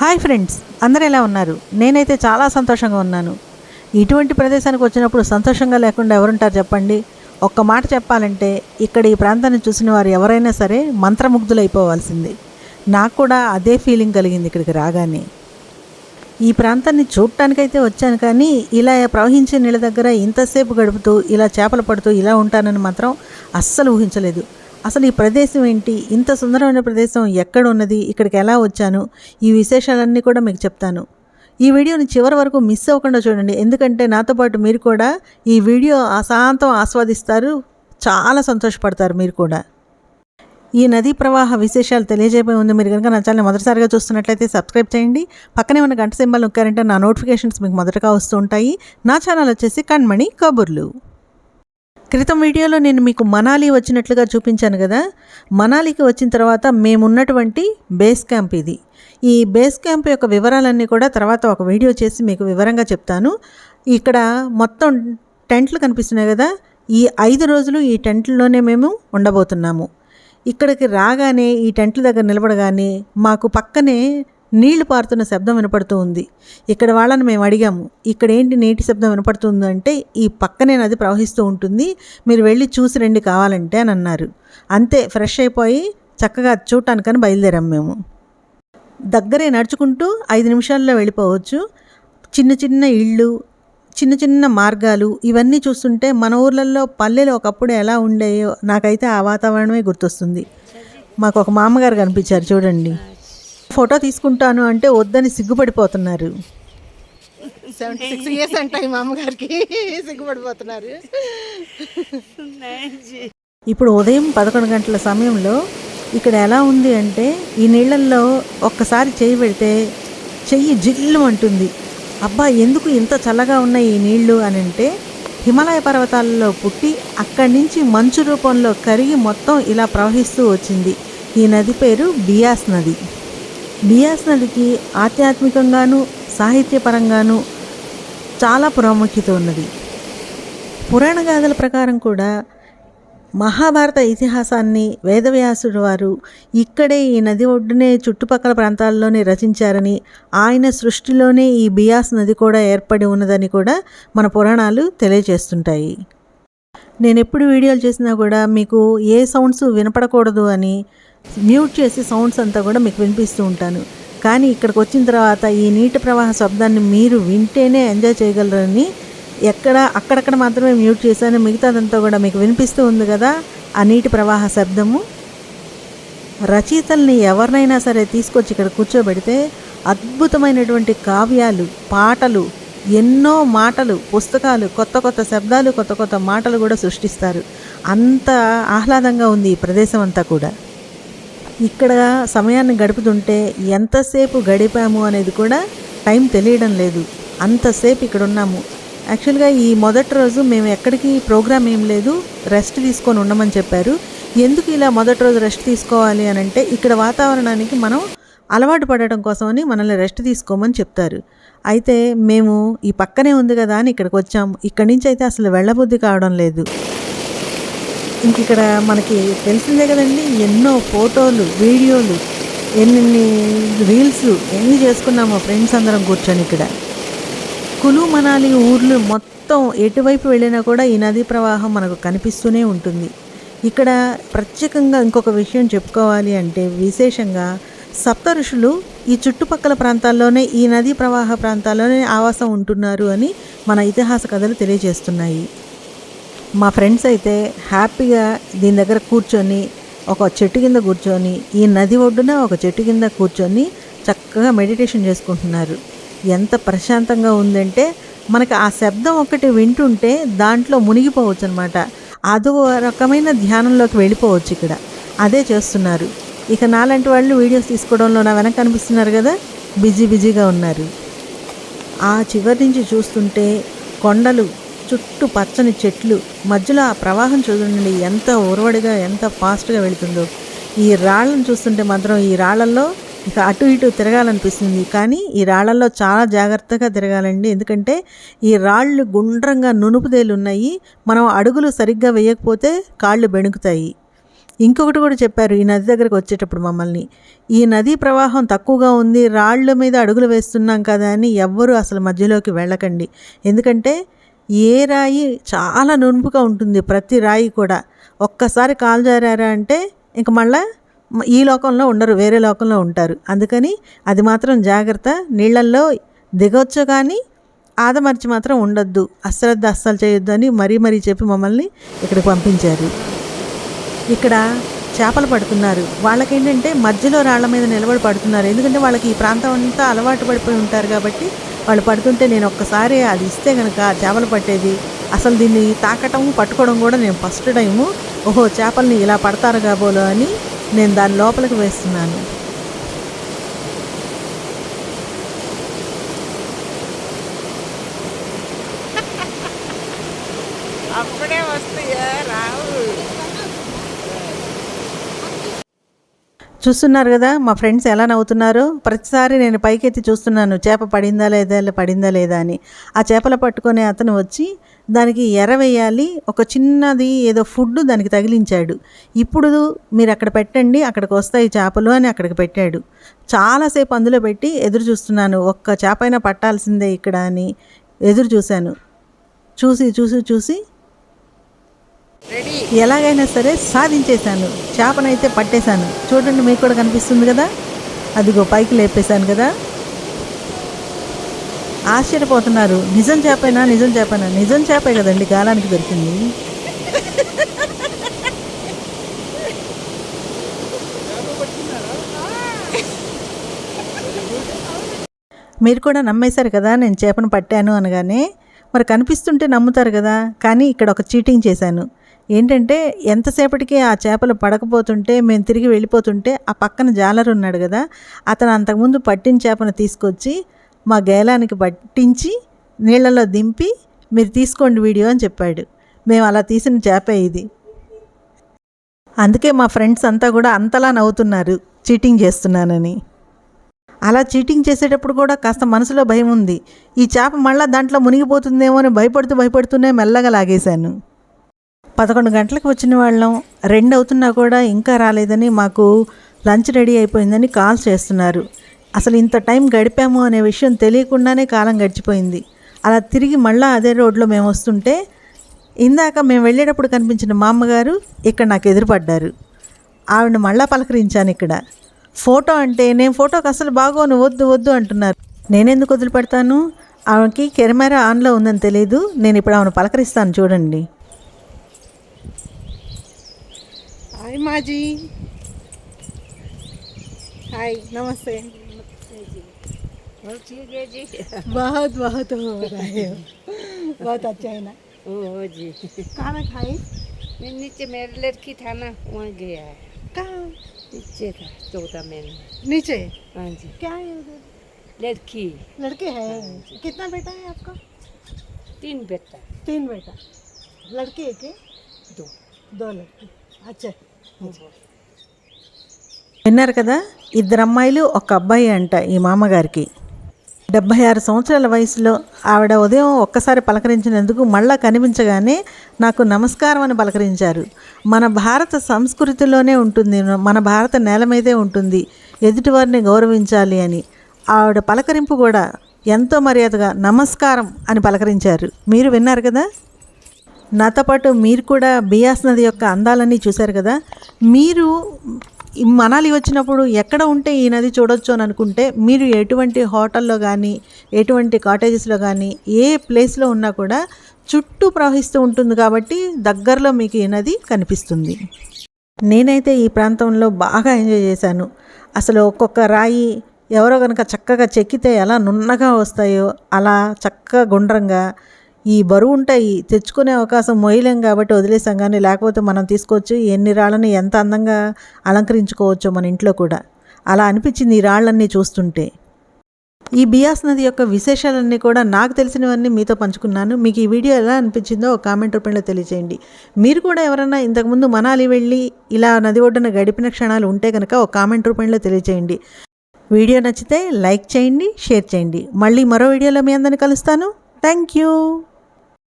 Hi friends అందరు ఎలా ఉన్నారు? నేనైతే చాలా సంతోషంగా ఉన్నాను. ఇటువంటి ప్రదేశానికి వచ్చినప్పుడు సంతోషంగా లేకుండా ఎవరుంటారు చెప్పండి? ఒక్క మాట చెప్పాలంటే ఇక్కడ ఈ ప్రాంతాన్ని చూసిన వారు ఎవరైనా సరే మంత్రముగ్ధులైపోవాల్సిందే. నాకు కూడా అదే ఫీలింగ్ కలిగింది ఇక్కడికి రాగానే. ఈ ప్రాంతాన్ని చూడటానికైతే వచ్చాను కానీ ఇలా ప్రవహించే నీళ్ళ దగ్గర ఇంతసేపు గడుపుతూ ఇలా చేపలు పడుతూ ఇలా ఉంటానని మాత్రం అస్సలు ఊహించలేదు. అసలు ఈ ప్రదేశం ఏంటి? ఇంత సుందరమైన ప్రదేశం ఎక్కడ ఉన్నది? ఇక్కడికి ఎలా వచ్చాను? ఈ విశేషాలన్నీ కూడా మీకు చెప్తాను. ఈ వీడియోని చివరి వరకు మిస్ అవ్వకుండా చూడండి. ఎందుకంటే నాతో పాటు మీరు కూడా ఈ వీడియో అశాంతం ఆస్వాదిస్తారు. చాలా సంతోషపడతారు మీరు కూడా. ఈ నదీ ప్రవాహ విశేషాలు తెలియజేయబోయి ఉంది మీరు కనుక నా ఛానల్ మొదటిసారిగా చూస్తున్నట్లయితే సబ్స్క్రైబ్ చేయండి. పక్కనే ఉన్న గంట సింబల్ నొక్కారంటే నా నోటిఫికేషన్స్ మీకు మొదటగా వస్తూ ఉంటాయి. నా ఛానల్ వచ్చేసి కణ్మణి కబుర్లు. క్రితం వీడియోలో నేను మీకు మనాలి వచ్చినట్లుగా చూపించాను కదా. మనాలికి వచ్చిన తర్వాత మేమున్నటువంటి బేస్ క్యాంప్ ఇది. ఈ బేస్ క్యాంప్ యొక్క వివరాలన్నీ కూడా తర్వాత ఒక వీడియో చేసి మీకు వివరంగా చెప్తాను. ఇక్కడ మొత్తం టెంట్లు కనిపిస్తున్నాయి కదా. ఈ ఐదు రోజులు ఈ టెంట్లోనే మేము ఉండబోతున్నాము. ఇక్కడికి రాగానే ఈ టెంట్ల దగ్గర నిలబడగానే మాకు పక్కనే నీళ్ళు పారుతున్న శబ్దం వినపడుతూ ఉంది. ఇక్కడ వాళ్ళని మేము అడిగాము ఇక్కడ ఏంటి నీటి శబ్దం వినపడుతుంది? అంటే ఈ పక్కనే నది ప్రవహిస్తూ ఉంటుంది మీరు వెళ్ళి చూసి రండి కావాలంటే అని అన్నారు. అంతే ఫ్రెష్ అయిపోయి చక్కగా చూడటానికని బయలుదేరాం మేము. దగ్గరే నడుచుకుంటూ ఐదు నిమిషాల్లో వెళ్ళిపోవచ్చు. చిన్న చిన్న ఇళ్ళు చిన్న చిన్న మార్గాలు ఇవన్నీ చూస్తుంటే మన ఊర్లలో పల్లెలు ఒకప్పుడు ఎలా ఉండేయో నాకైతే ఆ వాతావరణమే గుర్తొస్తుంది. మాకు ఒక మామగారు కనిపించారు చూడండి. ఫోటో తీసుకుంటాను అంటే వద్దని సిగ్గుపడిపోతున్నారు. సెవెంటీ సిక్స్ ఇయర్స్ అంటాయి మా అమ్మగారికి సిగ్గుపడిపోతున్నారు. ఇప్పుడు ఉదయం పదకొండు గంటల సమయంలో ఇక్కడ ఎలా ఉంది అంటే ఈ నీళ్ళల్లో ఒక్కసారి చేయి పెడితే చెయ్యి జిల్లు అంటుంది. అబ్బా ఎందుకు ఇంత చల్లగా ఉన్నాయి ఈ నీళ్ళు అని అంటే హిమాలయ పర్వతాలలో పుట్టి అక్కడి నుంచి మంచు రూపంలో కరిగి మొత్తం ఇలా ప్రవహిస్తూ వచ్చింది. ఈ నది పేరు బియాస్ నది. బియాస్ నదికి ఆధ్యాత్మికంగాను సాహిత్యపరంగాను చాలా ప్రాముఖ్యత ఉన్నది. పురాణ గాథల ప్రకారం కూడా మహాభారత ఇతిహాసాన్ని వేదవ్యాసుడు వారు ఇక్కడే ఈ నది ఒడ్డునే చుట్టుపక్కల ప్రాంతాల్లోనే రచించారని ఆయన సృష్టిలోనే ఈ బియాస్ నది కూడా ఏర్పడి ఉన్నదని కూడా మన పురాణాలు తెలియజేస్తుంటాయి. నేను ఎప్పుడు వీడియోలు చేసినా కూడా మీకు ఏ సౌండ్స్ వినపడకూడదు అని మ్యూట్ చేసి సౌండ్స్ అంతా కూడా మీకు వినిపిస్తూ ఉంటాను. కానీ ఇక్కడికి వచ్చిన తర్వాత ఈ నీటి ప్రవాహ శబ్దాన్ని మీరు వింటేనే ఎంజాయ్ చేయగలరని ఎక్కడ అక్కడక్కడ మాత్రమే మ్యూట్ చేశాను. మిగతాదంతా కూడా మీకు వినిపిస్తూ ఉంది కదా ఆ నీటి ప్రవాహ శబ్దము. రచయితల్ని ఎవరినైనా సరే తీసుకొచ్చి ఇక్కడ కూర్చోబెడితే అద్భుతమైనటువంటి కావ్యాలు పాటలు ఎన్నో మాటలు పుస్తకాలు కొత్త కొత్త శబ్దాలు కొత్త కొత్త మాటలు కూడా సృష్టిస్తారు. అంత ఆహ్లాదంగా ఉంది ఈ ప్రదేశం అంతా కూడా. ఇక్కడ సమయాన్ని గడుపుతుంటే ఎంతసేపు గడిపాము అనేది కూడా టైం తెలియడం లేదు. అంతసేపు ఇక్కడ ఉన్నాము యాక్చువల్గా ఈ మొదటి రోజు మేము ఎక్కడికి ప్రోగ్రామ్ ఏం లేదు. రెస్ట్ తీసుకొని ఉండమని చెప్పారు. ఎందుకు ఇలా మొదటి రోజు రెస్ట్ తీసుకోవాలి అని అంటే ఇక్కడ వాతావరణానికి మనం అలవాటు పడటం కోసమని మనల్ని రెస్ట్ తీసుకోమని చెప్తారు. అయితే మేము ఈ పక్కనే ఉంది కదా అని ఇక్కడికి వచ్చాము. ఇక్కడి నుంచి అయితే అసలు వెళ్ళబుద్ధి కావడం లేదు. ఇంక ఇక్కడ మనకి తెలిసిందే కదండి ఎన్నో ఫోటోలు వీడియోలు ఎన్నెన్ని రీల్స్ ఎన్ని చేసుకున్నామో ఫ్రెండ్స్ అందరం కూర్చొని ఇక్కడ. కులు మనాలి ఊర్లు మొత్తం ఎటువైపు వెళ్ళినా కూడా ఈ నదీ ప్రవాహం మనకు కనిపిస్తూనే ఉంటుంది. ఇక్కడ ప్రత్యేకంగా ఇంకొక విషయం చెప్పుకోవాలి అంటే విశేషంగా సప్త ఋషులు ఈ చుట్టుపక్కల ప్రాంతాల్లోనే ఈ నదీ ప్రవాహ ప్రాంతాల్లోనే ఆవాసం ఉంటున్నారు అని మన ఇతిహాస కథలు తెలియజేస్తున్నాయి. మా ఫ్రెండ్స్ అయితే హ్యాపీగా దీని దగ్గర కూర్చొని ఒక చెట్టు కింద కూర్చొని ఈ నది ఒడ్డున ఒక చెట్టు కింద కూర్చొని చక్కగా మెడిటేషన్ చేసుకుంటున్నారు. ఎంత ప్రశాంతంగా ఉందంటే మనకు ఆ శబ్దం ఒకటి వింటుంటే దాంట్లో మునిగిపోవచ్చు అనమాట అదో రకమైన ధ్యానంలోకి వెళ్ళిపోవచ్చు ఇక్కడ. అదే చేస్తున్నారు. ఇక నాలాంటి వాళ్ళు వీడియోస్ తీసుకోవడంలో నా వెనక కనిపిస్తున్నారు కదా? బిజీ బిజీగా ఉన్నారు. ఆ చివరి నుంచి చూస్తుంటే కొండలు చుట్టూ పచ్చని చెట్లు. మధ్యలో ఆ ప్రవాహం చూడండి ఎంత ఉరవడిగా ఎంత ఫాస్ట్గా వెళుతుందో. ఈ రాళ్ళను చూస్తుంటే మాత్రం ఈ రాళ్ళల్లో ఇక అటు ఇటు తిరగాలనిపిస్తుంది. కానీ ఈ రాళ్ళల్లో చాలా జాగ్రత్తగా తిరగాలండి. ఎందుకంటే ఈ రాళ్ళు గుండ్రంగా నునుపుదేలు ఉన్నాయి మనం అడుగులు సరిగ్గా వేయకపోతే కాళ్ళు బెణుకుతాయి. ఇంకొకటి కూడా చెప్పారు ఈ నది దగ్గరకు వచ్చేటప్పుడు మమ్మల్ని. ఈ నదీ ప్రవాహం తక్కువగా ఉంది రాళ్ళ మీద అడుగులు వేస్తున్నాం కదా అని ఎవ్వరూ అసలు మధ్యలోకి వెళ్ళకండి. ఎందుకంటే ఏ రాయి చాలా నునుపుగా ఉంటుంది ప్రతి రాయి కూడా. ఒక్కసారి కాలు జారారా అంటే ఇంక మళ్ళా ఈ లోకంలో ఉండరు వేరే లోకంలో ఉంటారు. అందుకని అది మాత్రం జాగ్రత్త. నీళ్ళల్లో దిగొచ్చు కానీ ఆదమర్చి మాత్రం ఉండొద్దు. అశ్రద్ధ అస్సలు చేయొద్దు అని మరీ మరీ చెప్పి మమ్మల్ని ఇక్కడికి పంపించారు. ఇక్కడ చేపలు పడుతున్నారు. వాళ్ళకేంటంటే మధ్యలో రాళ్ళ మీద నిలబడి పడుతున్నారు. ఎందుకంటే వాళ్ళకి ఈ ప్రాంతం అంతా అలవాటు పడిపోయి ఉంటారు కాబట్టి వాళ్ళు పడుతుంటే నేను ఒక్కసారి అది ఇస్తే కనుక చేపలు పట్టేది. అసలు దీన్ని తాకటం పట్టుకోవడం కూడా నేను ఫస్ట్ టైము ఓహో చేపల్ని ఇలా పడతారు కాబోలు అని నేను దాని లోపలికి వేస్తున్నాను. అప్పుడే వస్తాయా రావు. చూస్తున్నారు కదా మా ఫ్రెండ్స్ ఎలా నవ్వుతున్నారో? ప్రతిసారి నేను పైకెత్తి చూస్తున్నాను చేప పడిందా లేదా పడిందా లేదా అని. ఆ చేపలు పట్టుకునే అతను వచ్చి దానికి ఎర వేయాలి ఒక చిన్నది ఏదో ఫుడ్ దానికి తగిలించాడు. ఇప్పుడు మీరు అక్కడ పెట్టండి అక్కడికి వస్తాయి చేపలు అని అక్కడికి పెట్టాడు. చాలాసేపు అందులో పెట్టి ఎదురు చూస్తున్నాను. ఒక్క చేపైనా పట్టాల్సిందే ఇక్కడ అని ఎదురు చూశాను. చూసి చూసి చూసి ఎలాగైనా సరే సాధించేశాను. చేపనైతే పట్టేశాను. చూడండి మీకు కూడా కనిపిస్తుంది కదా? అదిగో పైకి లేపేశాను కదా? ఆశ్చర్యపోతున్నారు. నిజం చేపైనా? నిజం చేపైనా? నిజం చేపే కదండి గాలానికి దొరికింది. మీరు కూడా నమ్మేశారు కదా? నేను చేపను పట్టాను అనగానే. మరి కనిపిస్తుంటే నమ్ముతారు కదా? కానీ ఇక్కడ ఒక చీటింగ్ చేశాను. ఏంటంటే ఎంతసేపటికి ఆ చేపలు పడకపోతుంటే మేము తిరిగి వెళ్ళిపోతుంటే ఆ పక్కన జాలరు ఉన్నాడు కదా అతను అంతకుముందు పట్టిన చేపను తీసుకొచ్చి మా గేలానికి పట్టించి నీళ్ళలో దింపి మీరు తీసుకోండి వీడియో అని చెప్పాడు. మేము అలా తీసిన చేపే ఇది. అందుకే మా ఫ్రెండ్స్ అంతా కూడా అంతలా నవ్వుతున్నారు చీటింగ్ చేస్తున్నానని. అలా చీటింగ్ చేసేటప్పుడు కూడా కాస్త మనసులో భయం ఉంది. ఈ చేప మళ్ళీ దాంట్లో మునిగిపోతుందేమో అని భయపడుతూ భయపడుతూనే మెల్లగా లాగేశాను. పదకొండు గంటలకు వచ్చిన వాళ్ళం. రెండు అవుతున్నా కూడా ఇంకా రాలేదని మాకు లంచ్ రెడీ అయిపోయిందని కాల్ చేస్తున్నారు. అసలు ఇంత టైం గడిపాము అనే విషయం తెలియకుండానే కాలం గడిచిపోయింది. అలా తిరిగి మళ్ళీ అదే రోడ్లో మేము వస్తుంటే ఇందాక మేము వెళ్ళేటప్పుడు కనిపించిన మా అమ్మగారు ఇక్కడ నాకు ఎదురుపడ్డారు. ఆవిడ మళ్ళా పలకరించాను ఇక్కడ. ఫోటో అంటే నేను ఫోటోకి అసలు బాగోను వద్దు వద్దు అంటున్నారు. నేనెందుకు వదిలిపెడతాను? ఆమెకి కెమెరా ఆన్లో ఉందని తెలియదు నేను ఇప్పుడు ఆమెను పలకరిస్తాను చూడండి. हाय माझी हाय नमस्ते. जी बहुत बहुत हो रहा है। बहुत अच्छा है ना? ओ जी खाना खाई? मैं नीचे मेरे लड़की था ना वहाँ गया है कहाँ? नीचे? था चौदह महीने नीचे हाँ जी क्या है उधर? लड़की लड़के है? कितना बेटा है आपका? तीन बेटा। तीन बेटा। लड़के के दो। दो लड़के। अच्छा। విన్నారు కదా? ఇద్దరు అమ్మాయిలు ఒక అబ్బాయి అంట ఈ మామగారికి. డెబ్భై ఆరు సంవత్సరాల వయసులో ఆవిడ ఉదయం ఒక్కసారి పలకరించినందుకు మళ్ళా కనిపించగానే నాకు నమస్కారం అని పలకరించారు. మన భారత సంస్కృతిలోనే ఉంటుంది మన భారత నేల మీదే ఉంటుంది ఎదుటివారిని గౌరవించాలి అని. ఆవిడ పలకరింపు కూడా ఎంతో మర్యాదగా నమస్కారం అని పలకరించారు. మీరు విన్నారు కదా? నాతో పాటు మీరు కూడా బియాస్ నది యొక్క అందాలన్నీ చూశారు కదా? మీరు మనాలి వచ్చినప్పుడు ఎక్కడ ఉంటే ఈ నది చూడొచ్చు అని అనుకుంటే మీరు ఎటువంటి హోటల్లో కానీ ఎటువంటి కాటేజెస్లో కానీ ఏ ప్లేస్లో ఉన్నా కూడా చుట్టూ ప్రవహిస్తూ ఉంటుంది కాబట్టి దగ్గరలో మీకు ఈ నది కనిపిస్తుంది. నేనైతే ఈ ప్రాంతంలో బాగా ఎంజాయ్ చేశాను. అసలు ఒక్కొక్క రాయి ఎవరో కనుక చక్కగా చెక్కితే ఎలా నున్నగా వస్తాయో అలా చక్కగా గుండ్రంగా ఈ బరువు ఉంటాయి తెచ్చుకునే అవకాశం మొయ్యలేం కాబట్టి వదిలేసాం కానీ లేకపోతే మనం తీసుకోవచ్చు. ఎన్ని రాళ్ళని ఎంత అందంగా అలంకరించుకోవచ్చో మన ఇంట్లో కూడా. అలా అనిపించింది ఈ రాళ్ళన్నీ చూస్తుంటే. ఈ బియాస్ నది యొక్క విశేషాలన్నీ కూడా నాకు తెలిసినవన్నీ మీతో పంచుకున్నాను. మీకు ఈ వీడియో ఎలా అనిపించిందో ఒక కామెంట్ రూపంలో తెలియజేయండి మీరు కూడా ఎవరైనా ఇంతకుముందు మనాలి వెళ్ళి ఇలా నది ఒడ్డున గడిపిన క్షణాలు ఉంటే కనుక ఒక కామెంట్ రూపంలో తెలియజేయండి వీడియో నచ్చితే లైక్ చేయండి షేర్ చేయండి. మళ్ళీ మరో వీడియోలో మీ అందరిని కలుస్తాను. Thank you